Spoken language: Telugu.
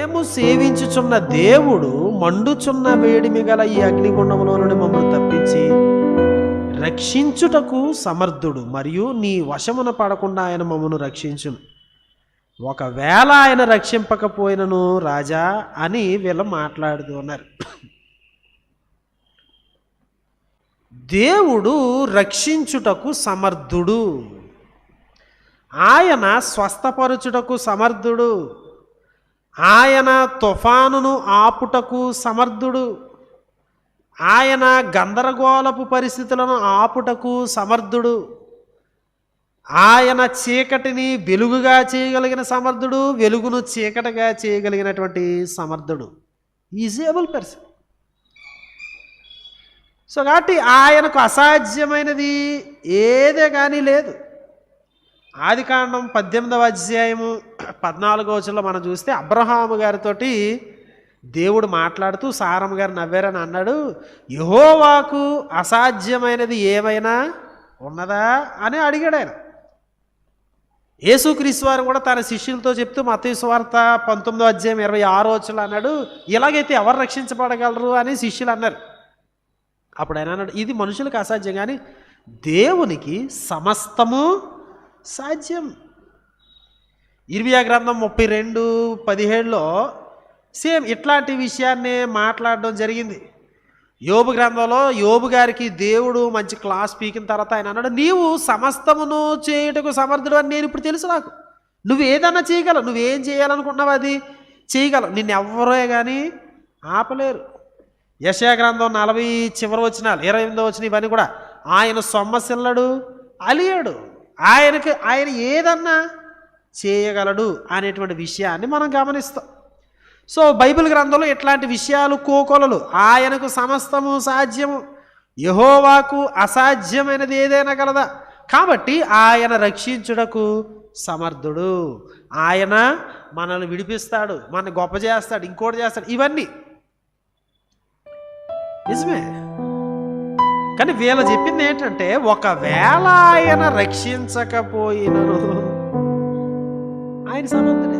మేము సేవించుచున్న దేవుడు మండుచున్న వేడిమి గల ఈ అగ్నిగుండంలో నుండి మమ్మల్ని తప్పించి రక్షించుటకు సమర్థుడు మరియు నీ వశమున పడకుండా ఆయన మమ్మను రక్షించును. ఒకవేళ ఆయన రక్షింపకపోయినను రాజా అని వీళ్ళు మాట్లాడుతూ ఉన్నారు. దేవుడు రక్షించుటకు సమర్థుడు. ఆయన స్వస్థపరచుటకు సమర్థుడు. ఆయన తుఫానును ఆపుటకు సమర్థుడు. ఆయన గందరగోళపు పరిస్థితులను ఆపుటకు సమర్థుడు. ఆయన చీకటిని వెలుగుగా చేయగలిగిన సమర్థుడు వెలుగును చీకటిగా చేయగలిగినటువంటి సమర్థుడు. ఈజేబుల్ పర్సన్ సో కాబట్టి ఆయనకు అసాధ్యమైనది ఏదే కానీ లేదు. ఆదికాండం పద్దెనిమిదవ అధ్యాయము పద్నాలుగో వచ్చిలో మనం చూస్తే అబ్రహాము గారితోటి దేవుడు మాట్లాడుతూ సారమ్మ గారు నవ్వారని అన్నాడు యహోవాకు అసాధ్యమైనది ఏమైనా ఉన్నదా అని అడిగాడు ఆయన. యేసుక్రీస్తు వారు కూడా తన శిష్యులతో చెప్తూ మతీశ్వార్త పంతొమ్మిదో అధ్యాయం ఇరవై ఆరో వచ్చులు అన్నాడు ఇలాగైతే ఎవరు రక్షించబడగలరు? అని శిష్యులు అన్నారు. అప్పుడు ఆయన అన్నాడు ఇది మనుషులకు అసాధ్యం కానీ దేవునికి సమస్తము సాధ్యం. ఇర్మియా గ్రంథం ముప్పై రెండు పదిహేడులో సేమ్ ఇట్లాంటి విషయాన్నే మాట్లాడడం జరిగింది. యోబు గ్రంథంలో యోబు గారికి దేవుడు మంచి క్లాస్ పీకిన తర్వాత ఆయన అన్నాడు నీవు సమస్తమును చేయుటకు సమర్థుడు అని నేను ఇప్పుడు తెలుసు నాకు. నువ్వు ఏదన్నా చేయగలవు. నువ్వేం చేయాలనుకున్నావు అది? చేయగలవు. నిన్ను ఎవరే కానీ ఆపలేరు. యశా గ్రంథం నలభై చివరి వచ్చినాలు ఇరవై ఎనిమిదో వచ్చిన ఇవన్నీ కూడా ఆయన సొమ్మసిల్లడు అలియాడు. ఆయనకు ఆయన ఏదన్నా చేయగలడు అనేటువంటి విషయాన్ని మనం గమనిస్తాం. సో బైబిల్ గ్రంథంలో ఇట్లాంటి విషయాలు కోకొలలు. ఆయనకు సమస్తము సాధ్యము. యహోవాకు అసాధ్యమైనది ఏదైనా కలదా కాబట్టి ఆయన రక్షించుటకు సమర్థుడు. ఆయన మనల్ని విడిపిస్తాడు మన గొప్ప చేస్తాడు ఇంకోటి చేస్తాడు. ఇవన్నీ. నిజమే? కానీ వీళ్ళు చెప్పింది ఏంటంటే ఒకవేళ ఆయన రక్షించకపోయినను ఆయన సమర్థుడే